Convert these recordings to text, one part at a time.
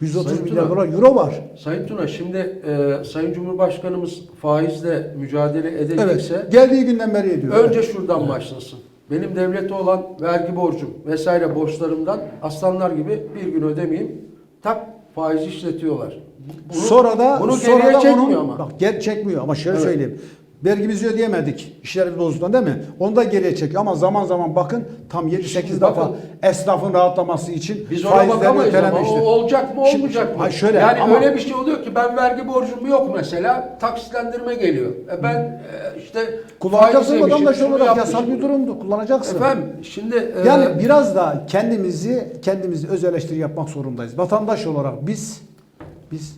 130 Sayın milyar Tuna. dolar euro var. Sayın Tuna şimdi e, Sayın Cumhurbaşkanımız faizle mücadele edecekse Evet. Geldiği günden beri ediyor. önce şuradan başlasın. Benim devlete olan vergi borcum vesaire borçlarımdan aslanlar gibi bir gün ödemeyeyim. Tak faiz işletiyorlar. Bu- Bunu, sonra da bunu sonra da çekmiyor onun, ama. Bak gel çekmiyor ama şöyle Evet. söyleyeyim. Vergimizi ödeyemedik işlerimiz bozulduğundan değil mi? Onu da geriye çekiyor ama zaman zaman bakın tam 7-8 Şimdi defa bakın. esnafın rahatlaması için Biz ona bakamayız ama o olacak mı Şimdi- olmayacak mı? Hayır şöyle yani ama- öyle bir şey oluyor ki ben vergi borcum yok mesela taksitlendirme geliyor. E ben e, işte Kullanacaksın faiz yemişim, vatandaş şunu olarak yapmışım. yasal bir durumdu. Kullanacaksın. Efendim şimdi e, Yani biraz da kendimizi kendimizi öz eleştiri yapmak zorundayız. Vatandaş olarak biz biz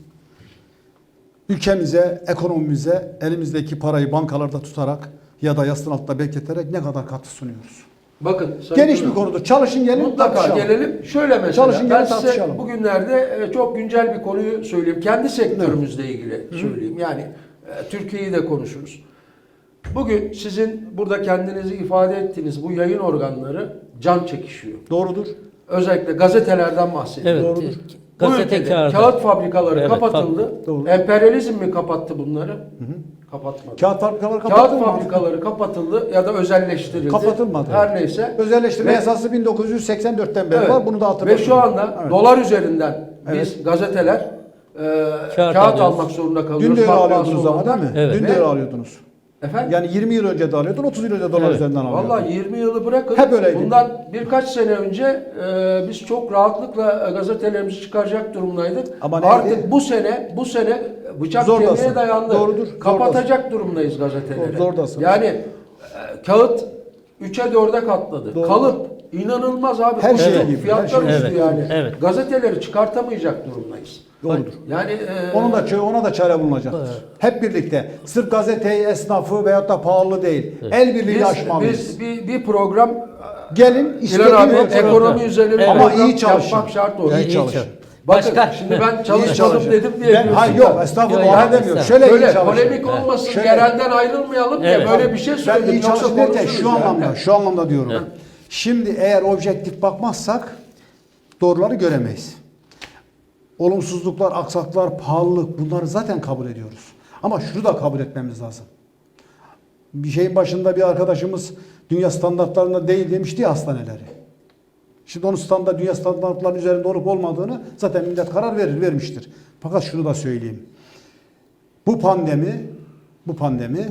ülkemize, ekonomimize elimizdeki parayı bankalarda tutarak ya da yastığın altında bekleterek ne kadar katkı sunuyoruz. bakın Sayın Geniş bir konudur. Çalışın gelin Mutlaka tartışalım. gelelim. Şöyle mesela Çalışın, ben gelin size tartışalım. bugünlerde e, çok güncel bir konuyu söyleyeyim. Kendi sektörümüzle ilgili söyleyeyim. Yani e, Türkiye'yi de konuşuruz. Bugün sizin burada kendinizi ifade ettiğiniz bu yayın organları can çekişiyor. Doğrudur. Özellikle gazetelerden bahsediyorum. Doğrudur. Evet. Bu ülkede Gazete kağıt fabrikaları Evet, kapatıldı. Doğru. Emperyalizm mi kapattı bunları? Kapatmadı. Kağıt fabrikaları Kağıt kapatılmadı. fabrikaları kapatıldı ya da özelleştirildi. Kapatılmadı. Her neyse. Özelleştirme Ve- yasası 1984'ten beri Evet. var. Bunu da hatırlatın. Ve şu anda Evet. dolar üzerinden biz Evet. gazeteler e, kağıt, Kağıt alıyoruz. almak zorunda kalıyoruz. Dün de öyle alıyordunuz ama değil mi? Evet. Dün de Ve- öyle alıyordunuz. Efendim? Yani 20 yıl önce de alıyordun, 30 yıl önce dolar Evet. üzerinden alıyordun. Vallahi 20 yılı bırakın. Hep öyleydi. Bundan birkaç sene önce e, biz çok rahatlıkla gazetelerimizi çıkaracak durumdaydık. Ama neydi? Artık bu sene bu sene bıçak Zordasın. kemiğe dayandı. Doğrudur, Kapatacak durumdayız gazeteleri. Zordasın. Yani e, kağıt 3'e 4'e katladı. Doğru. Kalıp inanılmaz abi. Her şey gibi, Fiyatlar her şey uçtu gibi. yani. Evet, evet. Gazeteleri çıkartamayacak durumdayız. Doğrudur. Yani e, Onun da ona da çare bulunacaktır. Hep birlikte. Sırf gazeteyi, esnafı veyahut da pahalı değil. El birliğiyle biz, aşmalıyız. biz bir, bir program Gelin İlhan istediğin abi ekonomi üzerine Evet. Ama iyi çalışın. yapmak şart olur. Ya, iyi iyi çalışın. çalış. Bakın Başka? şimdi ben İyi çalışmadım dedim diye Ben, hayır yok estağfurullah Yok, demiyorum. estağfurullah. Şöyle iyi Şöyle çalışın. polemik olmasın, Şöyle- yerelden ayrılmayalım diye Evet. böyle bir şey Ben söyledim. iyi Yoksa çalışın derken şu yani. anlamda, şu anlamda diyorum. Evet. Şimdi eğer objektif bakmazsak doğruları göremeyiz. Olumsuzluklar, aksaklar, pahalılık bunları zaten kabul ediyoruz. Ama şunu da kabul etmemiz lazım. Bir şeyin başında bir arkadaşımız dünya standartlarında değil demişti ya hastaneleri. Şimdi onun standart, dünya standartlarının üzerinde olup olmadığını zaten millet karar verir, vermiştir. Fakat şunu da söyleyeyim. Bu pandemi, bu pandemi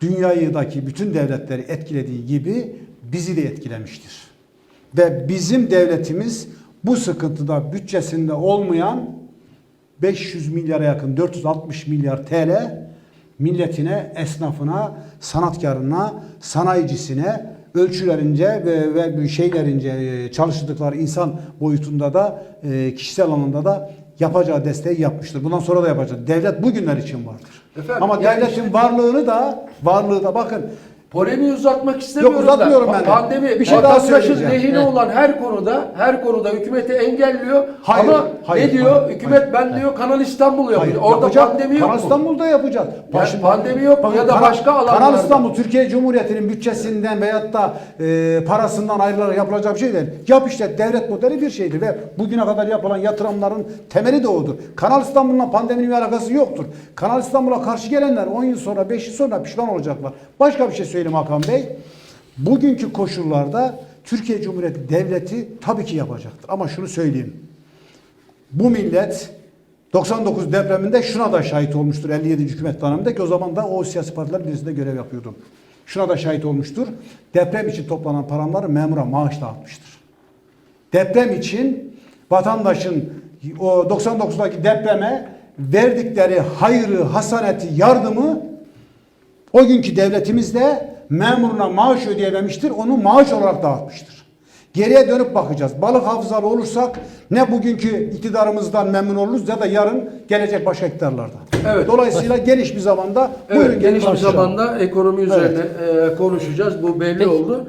dünyadaki bütün devletleri etkilediği gibi bizi de etkilemiştir. Ve bizim devletimiz bu sıkıntıda bütçesinde olmayan 500 milyara yakın 460 milyar TL milletine, esnafına, sanatkarına, sanayicisine ölçülerince ve, ve şeylerince e, çalıştırdıkları insan boyutunda da e, kişisel anlamda da yapacağı desteği yapmıştır. Bundan sonra da yapacak. Devlet bugünler için vardır. Efendim, Ama yani devletin şimdi- varlığını da varlığı da bakın Polemiği uzatmak istemiyorum uzatmıyorum da. ben de. Pandemi Bir şey daha vatandaşın söyleyeceğim. lehine olan her konuda her konuda hükümeti engelliyor. Hayır, Ama hayır, ne diyor? hayır, hükümet hayır. ben diyor Kanal İstanbul yapıyor. Hayır, Orada yapacak. pandemi yok Kanal mu? İstanbul'da yapacağız. Yani pandemi yok mu? Ya da başka alanlarda. Kanal İstanbul Türkiye Cumhuriyeti'nin bütçesinden veyahut da e, parasından ayrılarak yapılacak bir şey değil. Yap işte devlet modeli bir şeydir ve bugüne kadar yapılan yatırımların temeli de odur. Kanal İstanbul'la pandeminin bir alakası yoktur. Kanal İstanbul'a karşı gelenler 10 yıl sonra 5 yıl sonra pişman olacaklar. Başka bir şey söyleyeyim Hakan Bey. Bugünkü koşullarda Türkiye Cumhuriyeti Devleti tabii ki yapacaktır. Ama şunu söyleyeyim. Bu millet 99 depreminde şuna da şahit olmuştur 57. hükümet döneminde ki o zaman da o siyasi partilerin birisinde görev yapıyordum. Şuna da şahit olmuştur. Deprem için toplanan paraları memura maaş dağıtmıştır. Deprem için vatandaşın o 99'daki depreme verdikleri hayrı, hasaneti, yardımı o günkü devletimiz de memuruna maaş ödeyememiştir. Onu maaş olarak dağıtmıştır. Geriye dönüp bakacağız. Balık hafızalı olursak ne bugünkü iktidarımızdan memnun oluruz ya da yarın gelecek başka iktidarlardan. Evet. Dolayısıyla geniş bir zamanda Evet, buyurun geniş bir zamanda ekonomi üzerine e, konuşacağız. Bu belli Peki. oldu.